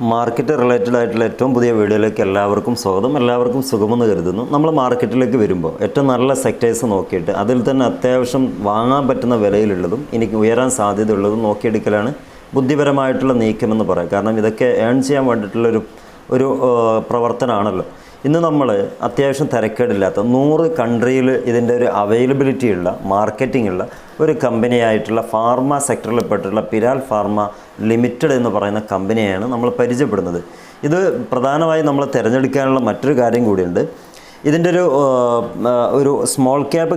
Market related ആയിട്ടുള്ള ഏറ്റവും പുതിയ വീഡിയോയിലേക്ക് എല്ലാവർക്കും സ്വാഗതം. എല്ലാവർക്കും സുഖമെന്ന് കരുതുന്നു. നമ്മൾ മാർക്കറ്റിലേക്ക് വരുമ്പോൾ ഏറ്റവും നല്ല സെക്ടേഴ്സ് നോക്കിയിട്ട് അതിൽ തന്നെ അത്യാവശ്യം വാങ്ങാൻ പറ്റുന്ന വിലയിലുള്ളതും എനിക്ക് ഉയരാൻ സാധ്യതയുള്ളതും നോക്കിയെടുക്കലാണ് ബുദ്ധിപരമായിട്ടുള്ള നീക്കമെന്ന് പറയാം. കാരണം ഇതൊക്കെ ഏൺ ചെയ്യാൻ വേണ്ടിയിട്ടുള്ളൊരു ഒരു പ്രവർത്തനമാണല്ലോ. ഇന്ന് നമ്മൾ അത്യാവശ്യം തിരക്കേടില്ലാത്ത നൂറ് കൺട്രിയിൽ ഇതിന്റെ ഒരു അവൈലബിലിറ്റി ഉള്ള മാർക്കറ്റിംഗ് ഉള്ള ഒരു കമ്പനിയായിട്ടുള്ള ഫാർമ സെക്ടറിൽ പെട്ടിട്ടുള്ള പിരാൽ ഫാർമ ലിമിറ്റഡ് എന്ന് പറയുന്ന കമ്പനിയാണ് നമ്മൾ പരിചയപ്പെടുന്നത്. ഇത് പ്രധാനമായും നമ്മൾ തിരഞ്ഞെടുക്കാനുള്ള മറ്റൊരു കാര്യം കൂടിയുണ്ട്. ഇതിന്റെ ഒരു ഒരു സ്മോൾ ക്യാപ്പ്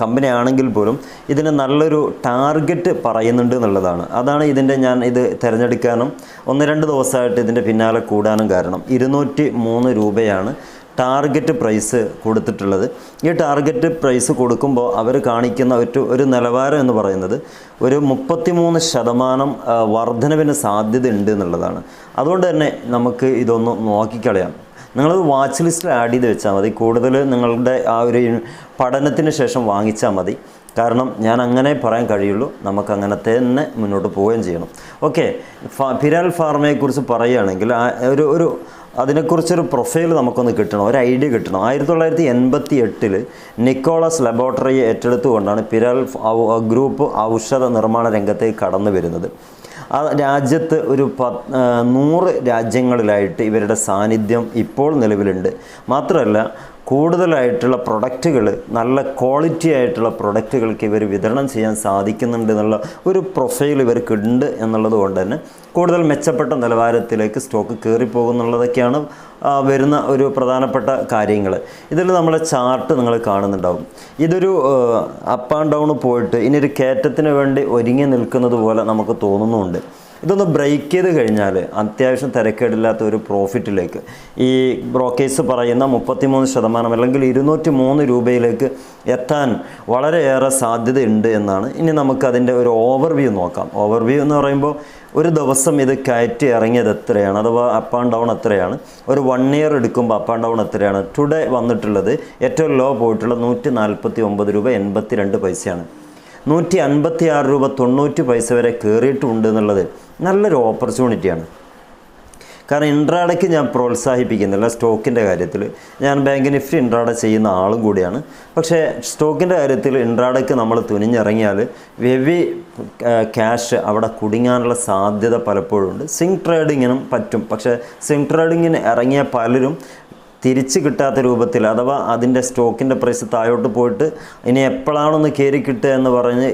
കമ്പനി ആണെങ്കിൽ പോലും ഇതിന് നല്ലൊരു ടാർഗറ്റ് പറയുന്നുണ്ട് എന്നുള്ളതാണ്. അതാണ് ഇതിന്റെ ഞാൻ ഇത് തിരഞ്ഞെടുക്കാനും ഒന്ന് രണ്ട് ദിവസമായിട്ട് ഇതിന്റെ പിന്നാലെ കൂടാനും കാരണം. ഇരുന്നൂറ്റി മൂന്ന് രൂപയാണ് ടാർഗറ്റ് പ്രൈസ് കൊടുത്തിട്ടുള്ളത്. ഈ ടാർഗറ്റ് പ്രൈസ് കൊടുക്കുമ്പോൾ അവർ കാണിക്കുന്ന ഒരു ഒരു നിലവാരം എന്ന് പറയുന്നത് ഒരു മുപ്പത്തിമൂന്ന് ശതമാനം വർധനവിന് സാധ്യത ഉണ്ട് എന്നുള്ളതാണ്. അതുകൊണ്ട് തന്നെ നമുക്ക് ഇതൊന്ന് നോക്കിക്കളയാം. നിങ്ങളത് വാച്ച് ലിസ്റ്റിൽ ആഡ് ചെയ്ത് വെച്ചാൽ മതി. കൂടുതൽ നിങ്ങളുടെ ആ ഒരു പഠനത്തിന് ശേഷം വാങ്ങിച്ചാൽ മതി. കാരണം ഞാൻ അങ്ങനെ പറയാൻ കഴിയുള്ളൂ. നമുക്ക് അങ്ങനെ തന്നെ മുന്നോട്ട് പോവുകയും ചെയ്യണം. ഓക്കെ ഫിരാൽ ഫാർമയെക്കുറിച്ച് പറയുകയാണെങ്കിൽ ഒരു ഒരു അതിനെക്കുറിച്ചൊരു പ്രൊഫൈൽ നമുക്കൊന്ന് കിട്ടണം. ഒരു ഐഡിയ കിട്ടണം. ആയിരത്തി തൊള്ളായിരത്തി എൺപത്തി എട്ടിൽ നിക്കോളസ് ലബോറട്ടറി ഏറ്റെടുത്തുകൊണ്ടാണ് പിരാൽ ഗ്രൂപ്പ് ഔഷധ നിർമ്മാണ രംഗത്തേക്ക് കടന്നു വരുന്നത്. ആ രാജ്യത്ത് ഒരു പ ആ, നൂറ് രാജ്യങ്ങളിലായിട്ട് ഇവരുടെ സാന്നിധ്യം ഇപ്പോൾ നിലവിലുണ്ട്. മാത്രമല്ല കൂടുതലായിട്ടുള്ള പ്രൊഡക്റ്റുകൾ നല്ല ക്വാളിറ്റി ആയിട്ടുള്ള പ്രൊഡക്റ്റുകൾക്ക് ഇവർ വിതരണം ചെയ്യാൻ സാധിക്കുന്നുണ്ട് എന്നുള്ള ഒരു പ്രൊഫൈൽ ഇവർക്കുണ്ട് എന്നുള്ളത് കൊണ്ട് തന്നെ കൂടുതൽ മെച്ചപ്പെട്ട നിലവാരത്തിലേക്ക് സ്റ്റോക്ക് കയറിപ്പോകുന്നുള്ളതൊക്കെയാണ് വരുന്ന ഒരു പ്രധാനപ്പെട്ട കാര്യങ്ങൾ ഇതിൽ നമ്മളെ ചാർട്ട് നിങ്ങൾ കാണുന്നുണ്ടാവും. ഇതൊരു അപ്പ് ആൻഡ് ഡൗൺ പോയിട്ട് ഇനി ഒരു കയറ്റത്തിന് വേണ്ടി ഒരുങ്ങി നിൽക്കുന്നത് പോലെ നമുക്ക് തോന്നുന്നുണ്ട്. ഇതൊന്ന് ബ്രേക്ക് ചെയ്ത് കഴിഞ്ഞാൽ അത്യാവശ്യം തിരക്കേടില്ലാത്ത ഒരു പ്രോഫിറ്റിലേക്ക് ഈ ബ്രോക്കേഴ്സ് പറയുന്ന മുപ്പത്തിമൂന്ന് ശതമാനം അല്ലെങ്കിൽ ഇരുന്നൂറ്റി മൂന്ന് രൂപയിലേക്ക് എത്താൻ വളരെയേറെ സാധ്യതയുണ്ട് എന്നാണ്. ഇനി നമുക്കതിന്റെ ഒരു ഓവർവ്യൂ നോക്കാം. ഓവർവ്യൂ എന്ന് പറയുമ്പോൾ ഒരു ദിവസം ഇത് കയറ്റി ഇറങ്ങിയത് എത്രയാണ്? അഥവാ അപ്പ് ആൻഡ് ഡൗൺ എത്രയാണ്? ഒരു വൺ ഇയർ എടുക്കുമ്പോൾ അപ്പ് ആൻഡ് ഡൗൺ എത്രയാണ്? ടുഡേ വന്നിട്ടുള്ളത് ഏറ്റവും ലോ പോയിട്ടുള്ള നൂറ്റി നാൽപ്പത്തി ഒമ്പത് രൂപ എൺപത്തി രണ്ട് പൈസയാണ്. നൂറ്റി അൻപത്തി ആറ് രൂപ തൊണ്ണൂറ്റി പൈസ വരെ കയറിയിട്ടുണ്ട് എന്നുള്ളത് നല്ലൊരു ഓപ്പർച്യൂണിറ്റിയാണ് കാരണം ഇൻട്രാഡയ്ക്ക് ഞാൻ പ്രോത്സാഹിപ്പിക്കുന്നില്ല സ്റ്റോക്കിന്റെ കാര്യത്തിൽ. ഞാൻ ബാങ്ക് നിഫ്റ്റി ഇൻട്രാഡ ചെയ്യുന്ന ആളും കൂടിയാണ്. പക്ഷേ സ്റ്റോക്കിന്റെ കാര്യത്തിൽ ഇൻട്രാഡയ്ക്ക് നമ്മൾ തുനിഞ്ഞിറങ്ങിയാൽ വെവി ക്യാഷ് അവിടെ കുടുങ്ങാനുള്ള സാധ്യത പലപ്പോഴും ഉണ്ട്. സിങ് ട്രേഡിങ്ങിനും പറ്റും. പക്ഷേ സിങ് ട്രേഡിങ്ങിന് ഇറങ്ങിയ പലരും തിരിച്ച് കിട്ടാത്ത രൂപത്തിൽ അഥവാ അതിന്റെ സ്റ്റോക്കിന്റെ പ്രൈസ് താഴോട്ട് പോയിട്ട് ഇനി എപ്പോഴാണൊന്ന് കയറി കിട്ടുക എന്ന് പറഞ്ഞ്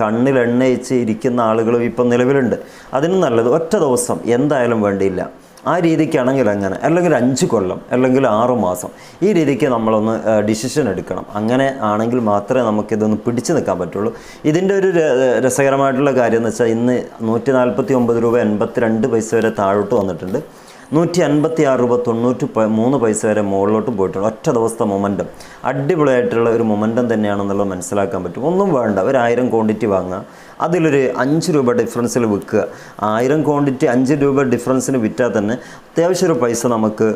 കണ്ണിൽ എണ്ണയിച്ച് ഇരിക്കുന്ന ആളുകളും ഇപ്പം നിലവിലുണ്ട്. അതിന് നല്ലത് ഒറ്റ ദിവസം. എന്തായാലും വേണ്ടിയില്ല. ആ രീതിക്കാണെങ്കിൽ അങ്ങനെ അല്ലെങ്കിൽ അഞ്ച് കൊല്ലം അല്ലെങ്കിൽ ആറ് മാസം ഈ രീതിക്ക് നമ്മളൊന്ന് ഡിസിഷൻ എടുക്കണം. അങ്ങനെ ആണെങ്കിൽ മാത്രമേ നമുക്കിതൊന്ന് പിടിച്ചു നിൽക്കാൻ പറ്റുള്ളൂ. ഇതിന്റെ ഒരു രസകരമായിട്ടുള്ള കാര്യം എന്ന് വെച്ചാൽ ഇന്ന് നൂറ്റി നാൽപ്പത്തി ഒമ്പത് രൂപ എൺപത്തി രണ്ട് പൈസ വരെ താഴോട്ട് വന്നിട്ടുണ്ട്. നൂറ്റി അൻപത്തി ആറ് രൂപ തൊണ്ണൂറ്റി മൂന്ന് പൈസ വരെ മുകളിലോട്ട് പോയിട്ടുണ്ട്. ഒറ്റ ദിവസത്തെ മൊമെന്റം അടിപൊളിയായിട്ടുള്ള ഒരു മൊമെന്റം തന്നെയാണെന്നുള്ളത് മനസ്സിലാക്കാൻ പറ്റും. ഒന്നും വേണ്ട. ഒരു ആയിരം ക്വാണ്ടിറ്റി വാങ്ങുക. അതിലൊരു അഞ്ച് രൂപ ഡിഫറൻസിൽ വിൽക്കുക. ആയിരം ക്വാണ്ടിറ്റി അഞ്ച് രൂപ ഡിഫറൻസിന് വിറ്റാൽ തന്നെ അത്യാവശ്യം ഒരു പൈസ നമുക്ക്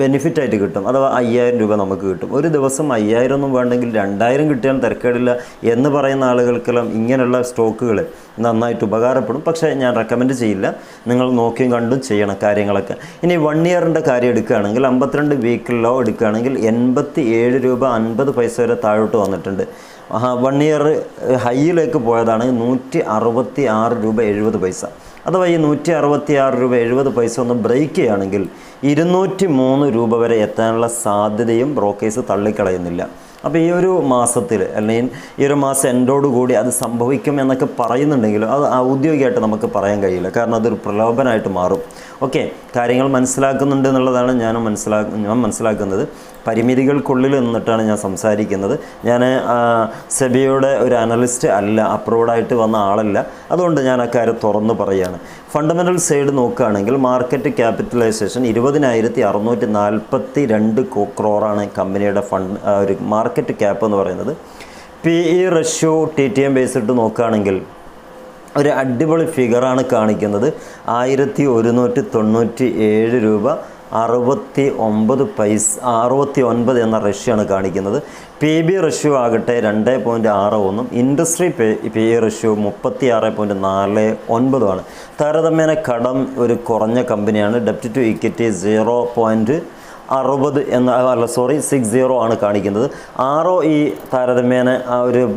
ബെനിഫിറ്റ് ആയിട്ട് കിട്ടും. അഥവാ അയ്യായിരം രൂപ നമുക്ക് കിട്ടും. ഒരു ദിവസം അയ്യായിരം ഒന്നും വേണ്ടെങ്കിൽ രണ്ടായിരം കിട്ടിയാൽ തിരക്കേടില്ല എന്ന് പറയുന്ന ആളുകൾക്കെല്ലാം ഇങ്ങനെയുള്ള സ്റ്റോക്കുകൾ നന്നായിട്ട് ഉപകാരപ്പെടും. പക്ഷേ ഞാൻ റെക്കമെൻഡ് ചെയ്യില്ല. നിങ്ങൾ നോക്കിയും കണ്ടും ചെയ്യണം കാര്യങ്ങളൊക്കെ. ഇനി വൺ ഇയറിന്റെ കാര്യം എടുക്കുകയാണെങ്കിൽ അമ്പത്തിരണ്ട് വീക്ക് ലോ എടുക്കുകയാണെങ്കിൽ എൺപത്തി ഏഴ് രൂപ അൻപത് പൈസ വരെ താഴോട്ട് വന്നിട്ടുണ്ട്. വൺ ഇയർ ഹൈയിലേക്ക് പോയതാണ് നൂറ്റി അറുപത്തി ആറ് രൂപ എഴുപത് പൈസ. അഥവാ ഈ നൂറ്റി അറുപത്തി ആറ് രൂപ എഴുപത് പൈസ ഒന്ന് ബ്രേക്ക് ചെയ്യുകയാണെങ്കിൽ ഇരുന്നൂറ്റി മൂന്ന് രൂപ വരെ എത്താനുള്ള സാധ്യതയും ബ്രോക്കേഴ്സ് തള്ളിക്കളയുന്നില്ല. അപ്പോൾ ഈ ഒരു മാസത്തിൽ അല്ലെങ്കിൽ ഈ ഒരു മാസം കൂടി അത് സംഭവിക്കും എന്നൊക്കെ പറയുന്നുണ്ടെങ്കിലും അത് ഔദ്യോഗികമായിട്ട് നമുക്ക് പറയാൻ കഴിയില്ല. കാരണം അതൊരു പ്രലോഭനമായിട്ട് മാറും. ഓക്കെ കാര്യങ്ങൾ മനസ്സിലാക്കുന്നുണ്ട് എന്നുള്ളതാണ് ഞാൻ മനസ്സിലാ ഞാൻ മനസ്സിലാക്കുന്നത്. പരിമിതികൾക്കുള്ളിൽ നിന്നിട്ടാണ് ഞാൻ സംസാരിക്കുന്നത്. ഞാൻ സെബിയുടെ ഒരു അനലിസ്റ്റ് അല്ല അപ്രൂവ്ഡായിട്ട് വന്ന ആളല്ല. അതുകൊണ്ട് ഞാൻ അക്കാര്യം തുറന്നു പറയുകയാണ് ഫണ്ടമെന്റൽ സൈഡ് നോക്കുകയാണെങ്കിൽ മാർക്കറ്റ് ക്യാപിറ്റലൈസേഷൻ ഇരുപതിനായിരത്തി അറുന്നൂറ്റി നാൽപ്പത്തി രണ്ട് ക്രോറാണ് കമ്പനിയുടെ ഫണ്ട് ഒരു മാർക്കറ്റ് ക്യാപ്പ് എന്ന് പറയുന്നത്. P E ratio T T M ബേസിട്ട് നോക്കുകയാണെങ്കിൽ ഒരു അടിപൊളി ഫിഗറാണ് കാണിക്കുന്നത്. ആയിരത്തി ഒരുന്നൂറ്റി തൊണ്ണൂറ്റി ഏഴ് രൂപ അറുപത്തി ഒമ്പത് പൈസ അറുപത്തി ഒൻപത് എന്ന റഷ്യാണ് കാണിക്കുന്നത്. പി ബി റഷ്യോ ആകട്ടെ രണ്ട് പോയിന്റ് ആറ് ഒന്നും. Industry pay P E ratio മുപ്പത്തി ആറ് പോയിന്റ് നാല് ഒൻപതുമാണ് താരതമ്യേന കടം ഒരു കുറഞ്ഞ കമ്പനിയാണ്. ഡെപ്റ്റ് ടു ഇക്വിറ്റി സീറോ പോയിന്റ് അറുപത് എന്ന അല്ല സോറി സിക്സ് സീറോ ആണ് കാണിക്കുന്നത്. ആറോ ഈ താരതമ്യേന ആ ഒരു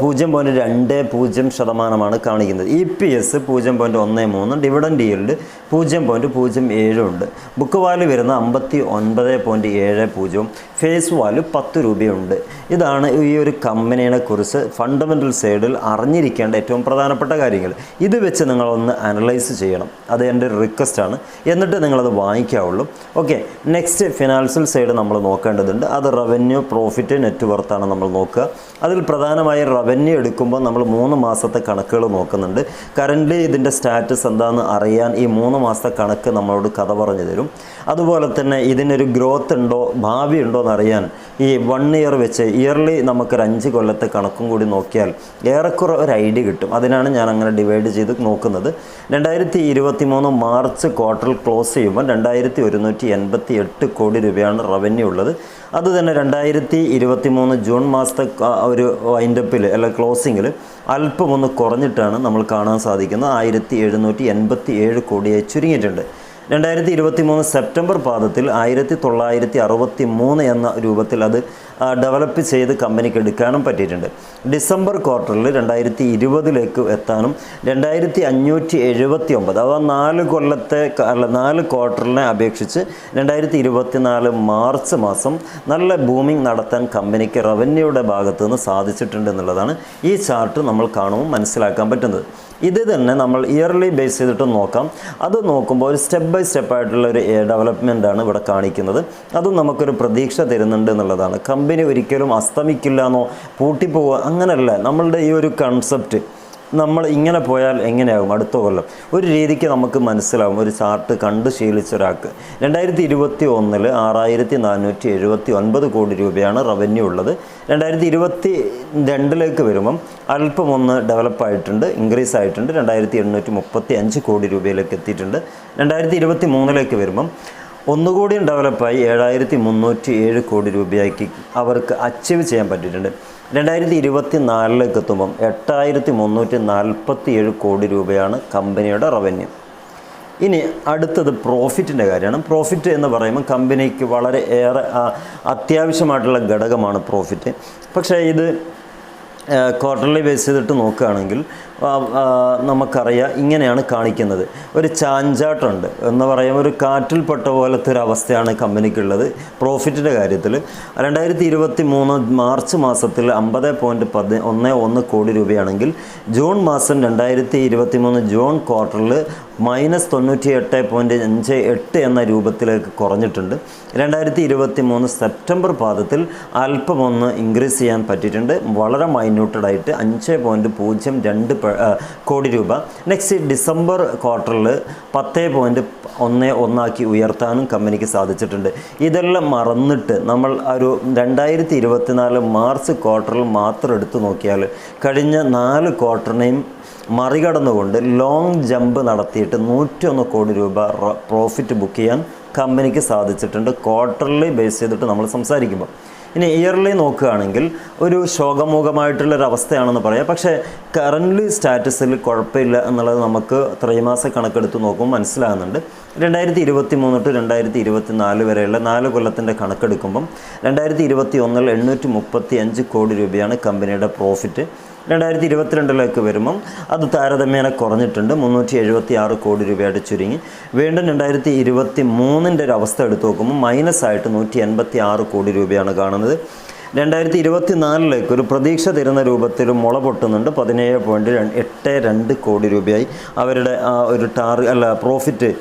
പൂജ്യം പോയിന്റ് രണ്ട് പൂജ്യം ശതമാനമാണ് കാണിക്കുന്നത്. ഇ പി എസ് പൂജ്യം പോയിന്റ് ഒന്ന് മൂന്ന് ഡിവിഡൻഡ് ഈൽഡ് പൂജ്യം പോയിന്റ് പൂജ്യം ഏഴും ഉണ്ട്. ബുക്ക് വാല്യൂ വരുന്ന അമ്പത്തി ഒൻപത് പോയിന്റ് ഏഴ് പൂജ്യവും ഫേസ് വാല്യൂ പത്ത് രൂപയുണ്ട്. ഇതാണ് ഈ ഒരു കമ്പനിയെ കുറിച്ച് ഫണ്ടമെന്റൽ സൈഡിൽ അറിഞ്ഞിരിക്കേണ്ട ഏറ്റവും പ്രധാനപ്പെട്ട കാര്യങ്ങൾ. ഇത് വെച്ച് നിങ്ങളൊന്ന് അനലൈസ് ചെയ്യണം. അത് എന്റെ റിക്വസ്റ്റാണ് എന്നിട്ട് നിങ്ങളത് വാങ്ങിക്കാവുള്ളൂ. ഓക്കെ നെക്സ്റ്റ് ഫിനാൻഷ്യൽ സൈഡ് നമ്മൾ നോക്കേണ്ടതുണ്ട്. അത് റവന്യൂ പ്രോഫിറ്റ് നെറ്റ് വർത്താണ് നമ്മൾ നോക്കുക. അതിൽ പ്രധാനമായും റവന്യൂ എടുക്കുമ്പോൾ നമ്മൾ മൂന്ന് മാസത്തെ കണക്കുകൾ നോക്കുന്നുണ്ട്. കറന്റ് ഇതിന്റെ സ്റ്റാറ്റസ് എന്താണെന്ന് അറിയാൻ ഈ മൂന്ന് മാസത്തെ കണക്ക് നമ്മളോട് കഥ പറഞ്ഞു തരും. അതുപോലെ തന്നെ ഇതിനൊരു ഗ്രോത്ത് ഉണ്ടോ ഭാവി ഉണ്ടോ എന്നറിയാൻ ഈ വൺ ഇയർ വെച്ച് ഇയർലി നമുക്കൊരു അഞ്ച് കൊല്ലത്തെ കണക്കും കൂടി നോക്കിയാൽ ഏറെക്കുറെ ഒരു ഐഡിയ കിട്ടും. അതിനാണ് ഞാൻ അങ്ങനെ ഡിവൈഡ് ചെയ്ത് നോക്കുന്നത്. രണ്ടായിരത്തി ഇരുപത്തി മൂന്ന് മാർച്ച് ക്വാർട്ടറിൽ ക്ലോസ് ചെയ്യുമ്പോൾ രണ്ടായിരത്തി ഒരുന്നൂറ്റി എൺപത്തി എട്ട് കോടി രൂപയാണ് റവന്യൂ ഉള്ളത്. അത് തന്നെ രണ്ടായിരത്തി ഇരുപത്തി മൂന്ന് ജൂൺ മാസത്തെ ഒരു വൈൻഡപ്പിൽ അല്ല ക്ലോസിങ്ങിൽ അല്പം ഒന്ന് കുറഞ്ഞിട്ടാണ് നമ്മൾ കാണാൻ സാധിക്കുന്നത്. ആയിരത്തി എഴുന്നൂറ്റി എൺപത്തി ഏഴ് കോടിയായി ചുരുങ്ങിയിട്ടുണ്ട്. രണ്ടായിരത്തി ഇരുപത്തി മൂന്ന് സെപ്റ്റംബർ പാദത്തിൽ ആയിരത്തി തൊള്ളായിരത്തി അറുപത്തി മൂന്ന് എന്ന രൂപത്തിൽ അത് ഡെവലപ്പ് ചെയ്ത് കമ്പനിക്ക് എടുക്കാനും പറ്റിയിട്ടുണ്ട്. ഡിസംബർ ക്വാർട്ടറിൽ രണ്ടായിരത്തി ഇരുപതിലേക്ക് എത്താനും രണ്ടായിരത്തി അഞ്ഞൂറ്റി എഴുപത്തി ഒമ്പത് അഥവാ നാല് കൊല്ലത്തെ അല്ല നാല് ക്വാർട്ടറിനെ അപേക്ഷിച്ച് രണ്ടായിരത്തി ഇരുപത്തി നാല് മാർച്ച് മാസം നല്ല ബൂമിംഗ് നടത്താൻ കമ്പനിക്ക് റവന്യൂയുടെ ഭാഗത്തു നിന്ന് സാധിച്ചിട്ടുണ്ട് എന്നുള്ളതാണ് ഈ ചാർട്ട് നമ്മൾ കാണുമ്പോൾ മനസ്സിലാക്കാൻ പറ്റുന്നത്. ഇത് തന്നെ നമ്മൾ ഇയർലി ബേസ് ചെയ്തിട്ട് നോക്കാം. അത് നോക്കുമ്പോൾ ഒരു സ്റ്റെപ്പ് ബൈ സ്റ്റെപ്പ് ആയിട്ടുള്ള ഒരു ഡെവലപ്മെന്റ് ആണ് ഇവിടെ കാണിക്കുന്നത്. അതും നമുക്കൊരു പ്രതീക്ഷ തരുന്നുണ്ട് എന്നുള്ളതാണ്. കമ്പനി ഒരിക്കലും അസ്തമിക്കില്ല എന്നോ പൂട്ടിപ്പോവുക അങ്ങനെയല്ല നമ്മളുടെ ഈ ഒരു കൺസെപ്റ്റ് നമ്മൾ ഇങ്ങനെ പോയാൽ എങ്ങനെയാകും? അടുത്ത കൊല്ലം. ഒരു രീതിക്ക് നമുക്ക് മനസ്സിലാവും. ഒരു ചാർട്ട് കണ്ട് ശീലിച്ച ഒരാൾക്ക്. രണ്ടായിരത്തി ഇരുപത്തി ഒന്നിൽ ആറായിരത്തി നാനൂറ്റി എഴുപത്തി ഒൻപത് കോടി രൂപയാണ് റവന്യൂ ഉള്ളത്. രണ്ടായിരത്തി ഇരുപത്തി രണ്ടിലേക്ക് വരുമ്പം അല്പം ഒന്ന് ഡെവലപ്പ് ആയിട്ടുണ്ട് ഇൻക്രീസ് ആയിട്ടുണ്ട്. രണ്ടായിരത്തി എണ്ണൂറ്റി മുപ്പത്തി അഞ്ച് കോടി രൂപയിലേക്ക് എത്തിയിട്ടുണ്ട്. രണ്ടായിരത്തി ഇരുപത്തി മൂന്നിലേക്ക് വരുമ്പം ഒന്നുകൂടിയും ഡെവലപ്പായി ഏഴായിരത്തി മുന്നൂറ്റി ഏഴ് കോടി രൂപയാക്കി അവർക്ക് അച്ചീവ് ചെയ്യാൻ പറ്റിയിട്ടുണ്ട്. രണ്ടായിരത്തി ഇരുപത്തി നാലിലേക്ക് എത്തുമ്പം എട്ടായിരത്തി മുന്നൂറ്റി നാൽപ്പത്തി ഏഴ് കോടി രൂപയാണ് കമ്പനിയുടെ റവന്യൂ. ഇനി അടുത്തത് പ്രോഫിറ്റിന്റെ കാര്യമാണ്. പ്രോഫിറ്റ് എന്ന് പറയുമ്പോൾ കമ്പനിക്ക് വളരെ ഏറെ അത്യാവശ്യമായിട്ടുള്ള ഘടകമാണ് പ്രോഫിറ്റ്. പക്ഷേ ഇത് ക്വാർട്ടർലി ബേസ് ചെയ്തിട്ട് നോക്കുകയാണെങ്കിൽ നമുക്കറിയാം ഇങ്ങനെയാണ് കാണിക്കുന്നത്. ഒരു ചാഞ്ചാട്ടുണ്ട് എന്ന് പറയുമ്പോൾ ഒരു കാറ്റിൽപ്പെട്ട പോലത്തെ ഒരു അവസ്ഥയാണ് കമ്പനിക്കുള്ളത്. പ്രോഫിറ്റിന്റെ കാര്യത്തിൽ രണ്ടായിരത്തി ഇരുപത്തി മൂന്ന് മാർച്ച് മാസത്തിൽ അമ്പത് പോയിന്റ് പതി ഒന്ന് ഒന്ന് കോടി രൂപയാണെങ്കിൽ ജൂൺ മാസം രണ്ടായിരത്തി ഇരുപത്തി മൂന്ന് ജൂൺ ക്വാർട്ടറിൽ മൈനസ് തൊണ്ണൂറ്റി എട്ട് പോയിന്റ് അഞ്ച് എട്ട് എന്ന രൂപത്തിലേക്ക് കുറഞ്ഞിട്ടുണ്ട്. രണ്ടായിരത്തി ഇരുപത്തി മൂന്ന് സെപ്റ്റംബർ പാദത്തിൽ അല്പമൊന്ന് ഇൻക്രീസ് ചെയ്യാൻ പറ്റിയിട്ടുണ്ട്. വളരെ മൈന്യൂട്ടഡായിട്ട് അഞ്ച് പോയിന്റ് പൂജ്യം രണ്ട് കോടി രൂപ. നെക്സ്റ്റ് ഡിസംബർ ക്വാർട്ടറിൽ പത്ത് പോയിന്റ് ഒന്ന് ഒന്നാക്കി ഉയർത്താനും കമ്പനിക്ക് സാധിച്ചിട്ടുണ്ട്. ഇതെല്ലാം മറന്നിട്ട് നമ്മൾ ഒരു രണ്ടായിരത്തി ഇരുപത്തിനാല് മാർച്ച് ക്വാർട്ടറിൽ മാത്രം എടുത്തു നോക്കിയാൽ കഴിഞ്ഞ നാല് ക്വാർട്ടറിനെയും മറികടന്നുകൊണ്ട് ലോങ് ജമ്പ് നടത്തിയിട്ട് നൂറ്റൊന്ന് കോടി രൂപ പ്രോഫിറ്റ് ബുക്ക് ചെയ്യാൻ കമ്പനിക്ക് സാധിച്ചിട്ടുണ്ട്. ക്വാർട്ടർലി ബേസ് ചെയ്തിട്ട് നമ്മൾ സംസാരിക്കുമ്പോൾ. ഇനി ഇയർലി നോക്കുകയാണെങ്കിൽ ഒരു ശോകമുഖമായിട്ടുള്ളൊരു അവസ്ഥയാണെന്ന് പറയാം. പക്ഷേ കറന്റ് സ്റ്റാറ്റസിൽ കുഴപ്പമില്ല എന്നുള്ളത് നമുക്ക് ത്രൈമാസ കണക്കെടുത്ത് നോക്കുമ്പോൾ മനസ്സിലാകുന്നുണ്ട്. രണ്ടായിരത്തി ഇരുപത്തി മൂന്ന് തൊട്ട് രണ്ടായിരത്തി ഇരുപത്തി നാല് വരെയുള്ള നാല് കൊല്ലത്തിന്റെ കണക്കെടുക്കുമ്പം രണ്ടായിരത്തി ഇരുപത്തി ഒന്നിൽ എണ്ണൂറ്റി മുപ്പത്തി അഞ്ച് കോടി രൂപയാണ് കമ്പനിയുടെ പ്രോഫിറ്റ് രണ്ടായിരത്തി ഇരുപത്തിരണ്ടിലേക്ക് വരുമ്പം അത് താരതമ്യേന കുറഞ്ഞിട്ടുണ്ട്. മുന്നൂറ്റി എഴുപത്തി ആറ് കോടി രൂപയായിട്ട് ചുരുങ്ങി. വീണ്ടും രണ്ടായിരത്തി ഇരുപത്തി മൂന്നിന്റെ ഒരു അവസ്ഥ എടുത്തു നോക്കുമ്പോൾ മൈനസ് ആയിട്ട് നൂറ്റി എൺപത്തി ആറ് കോടി രൂപയാണ് കാണുന്നത്. രണ്ടായിരത്തി ഇരുപത്തി നാലിലേക്ക് ഒരു പ്രതീക്ഷ തരുന്ന രൂപത്തിൽ മുള പൊട്ടുന്നുണ്ട്. പതിനേഴ് പോയിന്റ് എട്ട് രണ്ട് കോടി രൂപയായി. അവരുടെ ആ ഒരു ടാർ അല്ല പ്രോഫിറ്റ്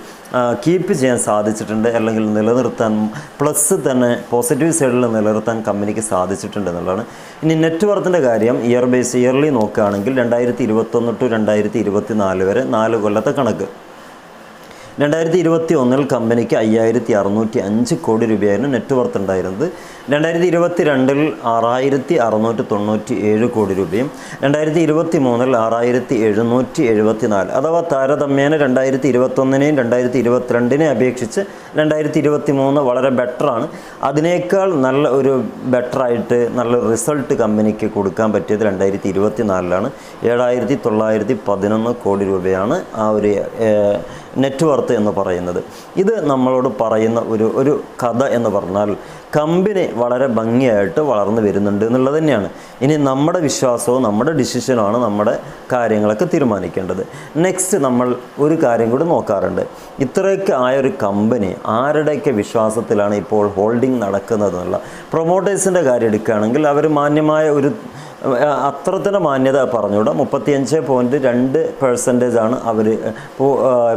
കീപ്പ് ചെയ്യാൻ സാധിച്ചിട്ടുണ്ട് അല്ലെങ്കിൽ നിലനിർത്താൻ പ്ലസ് തന്നെ പോസിറ്റീവ് സൈഡിൽ നിലനിർത്താൻ കമ്പനിക്ക് സാധിച്ചിട്ടുണ്ട് എന്നുള്ളതാണ്. ഇനി നെറ്റ്വർത്തിന്റെ കാര്യം ഇയർ ബേസ് ഇയർലി നോക്കുകയാണെങ്കിൽ രണ്ടായിരത്തി ഇരുപത്തൊന്ന് ടു രണ്ടായിരത്തി ഇരുപത്തി നാല് വരെ നാല് കൊല്ലത്തെ കണക്ക്. രണ്ടായിരത്തി ഇരുപത്തി ഒന്നിൽ കമ്പനിക്ക് അയ്യായിരത്തി അറുന്നൂറ്റി അഞ്ച് കോടി രൂപയായിരുന്നു നെറ്റ് വർത്ത് ഉണ്ടായിരുന്നത്. രണ്ടായിരത്തി ഇരുപത്തി രണ്ടിൽ ആറായിരത്തി അറുന്നൂറ്റി തൊണ്ണൂറ്റി ഏഴ് കോടി രൂപയും രണ്ടായിരത്തി ഇരുപത്തി മൂന്നിൽ ആറായിരത്തി എഴുന്നൂറ്റി എഴുപത്തി നാല് അഥവാ താരതമ്യേന രണ്ടായിരത്തി ഇരുപത്തൊന്നിനെയും രണ്ടായിരത്തി ഇരുപത്തിരണ്ടിനെ അപേക്ഷിച്ച് രണ്ടായിരത്തി ഇരുപത്തി മൂന്ന് വളരെ ബെറ്ററാണ്. അതിനേക്കാൾ നല്ല ഒരു ബെറ്ററായിട്ട് നല്ല റിസൾട്ട് കമ്പനിക്ക് കൊടുക്കാൻ പറ്റിയത് രണ്ടായിരത്തി ഇരുപത്തി നാലിലാണ് ഏഴായിരത്തി തൊള്ളായിരത്തി പതിനൊന്ന് കോടി രൂപയാണ് ആ ഒരു നെറ്റ് വർത്ത് എന്ന് പറയുന്നത്. ഇത് നമ്മളോട് പറയുന്ന ഒരു ഒരു കഥ എന്ന് പറഞ്ഞാൽ കമ്പനി വളരെ ഭംഗിയായിട്ട് വളർന്നു വരുന്നുണ്ട് എന്നുള്ളത് തന്നെയാണ്. ഇനി നമ്മുടെ വിശ്വാസവും നമ്മുടെ ഡിസിഷനുമാണ് നമ്മുടെ കാര്യങ്ങളൊക്കെ തീരുമാനിക്കേണ്ടത്. നെക്സ്റ്റ് നമ്മൾ ഒരു കാര്യം കൂടി നോക്കാറുണ്ട്. ഇത്രയൊക്കെ ആയ ഒരു കമ്പനി ആരുടെയൊക്കെ വിശ്വാസത്തിലാണ് ഇപ്പോൾ ഹോൾഡിംഗ് നടക്കുന്നത് എന്നുള്ള പ്രൊമോട്ടേഴ്സിന്റെ കാര്യം എടുക്കുകയാണെങ്കിൽ അവർ മാന്യമായ ഒരു അഹ് തന്നെ മാന്യത പറഞ്ഞുകൂടാ. മുപ്പത്തിയഞ്ച് പോയിന്റ് രണ്ട് പെർസെന്റേജ് ആണ് അവർ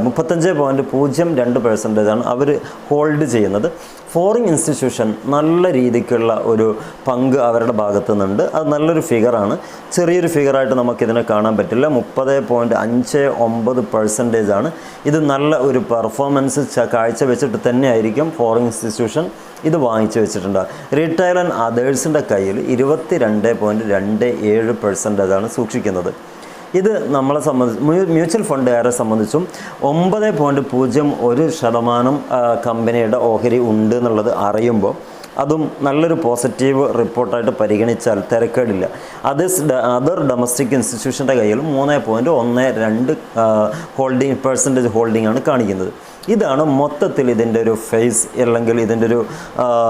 മുപ്പത്തഞ്ച് പോയിന്റ് പൂജ്യം രണ്ട് പെർസെന്റേജ് ആണ് അവർ ഹോൾഡ് ചെയ്യുന്നത്. ഫോറിൻ ഇൻസ്റ്റിറ്റ്യൂഷൻ നല്ല രീതിക്കുള്ള ഒരു പങ്ക് അവരുടെ ഭാഗത്തു നിന്നുണ്ട് അത് നല്ലൊരു ഫിഗറാണ് ചെറിയൊരു ഫിഗറായിട്ട് നമുക്കിതിനെ കാണാൻ പറ്റില്ല. മുപ്പത് പോയിന്റ് അഞ്ച് ഒമ്പത് പെർസെന്റേജ് ആണ്. ഇത് നല്ല ഒരു പെർഫോമൻസ് കാഴ്ചവെച്ചിട്ട് തന്നെയായിരിക്കും ഫോറിൻ ഇൻസ്റ്റിറ്റ്യൂഷൻ ഇത് വാങ്ങിച്ചു വെച്ചിട്ടുണ്ട് റീറ്റെയിൽ ആൻഡ് അതേഴ്സിന്റെ കയ്യിൽ ഇരുപത്തി രണ്ട് പോയിന്റ് രണ്ട് ഏഴ് പെർസെന്റേജാണ് സൂക്ഷിക്കുന്നത്. ഇത് നമ്മളെ സംബന്ധിച്ച് മ്യൂച്വൽ ഫണ്ടുകാരെ സംബന്ധിച്ചും ഒമ്പത് പോയിന്റ് പൂജ്യം ഒരു ശതമാനം കമ്പനിയുടെ ഓഹരി ഉണ്ട് എന്നുള്ളത് അറിയുമ്പോൾ അതും നല്ലൊരു പോസിറ്റീവ് റിപ്പോർട്ടായിട്ട് പരിഗണിച്ചാൽ തിരക്കേടില്ല. അത് അതർ ഡൊമസ്റ്റിക് ഇൻസ്റ്റിറ്റ്യൂഷന്റെ കയ്യിൽ മൂന്ന് പോയിന്റ് ഒന്ന് രണ്ട് ഹോൾഡിംഗ് പെർസെന്റേജ് ഹോൾഡിംഗ് ആണ് കാണിക്കുന്നത്. ഇതാണ് മൊത്തത്തിൽ ഇതിന്റെ ഒരു ഫേസ് അല്ലെങ്കിൽ ഇതിന്റെ ഒരു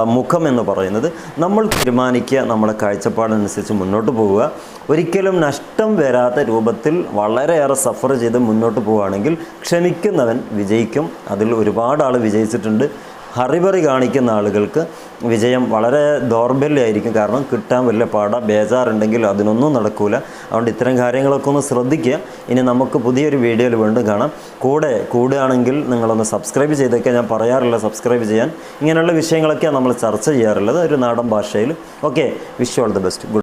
മുഖം എന്ന് പറയുന്നത്. നമ്മൾ തീരുമാനിക്കുക നമ്മുടെ കാഴ്ചപ്പാടനുസരിച്ച് മുന്നോട്ട് പോവുക. ഒരിക്കലും നഷ്ടം വരാത്ത രൂപത്തിൽ വളരെയേറെ സഫർ ചെയ്ത് മുന്നോട്ട് പോവുകയാണെങ്കിൽ ക്ഷമിക്കുന്നവൻ വിജയിക്കും. അതിൽ ഒരുപാട് ആൾ വിജയിച്ചിട്ടുണ്ട്. ഹറിബറി കാണിക്കുന്ന ആളുകൾക്ക് വിജയം വളരെ ദൗർബല്യമായിരിക്കും കാരണം കിട്ടാൻ വലിയ പാട ബേജാറുണ്ടെങ്കിൽ അതിനൊന്നും നടക്കൂല. അതുകൊണ്ട് ഇത്തരം കാര്യങ്ങളൊക്കെ ഒന്ന് ശ്രദ്ധിക്കുക. ഇനി നമുക്ക് പുതിയൊരു വീഡിയോയിൽ വീണ്ടും കാണാം. കൂടെ കൂടുകയാണെങ്കിൽ നിങ്ങളൊന്ന് സബ്സ്ക്രൈബ് ചെയ്തൊക്കെ ഞാൻ പറയാറില്ല സബ്സ്ക്രൈബ് ചെയ്യാൻ. ഇങ്ങനെയുള്ള വിഷയങ്ങളൊക്കെയാണ് നമ്മൾ ചർച്ച ചെയ്യാറുള്ളത്. ഒരു നാടൻ ഭാഷയിൽ. Okay wish all the best. Good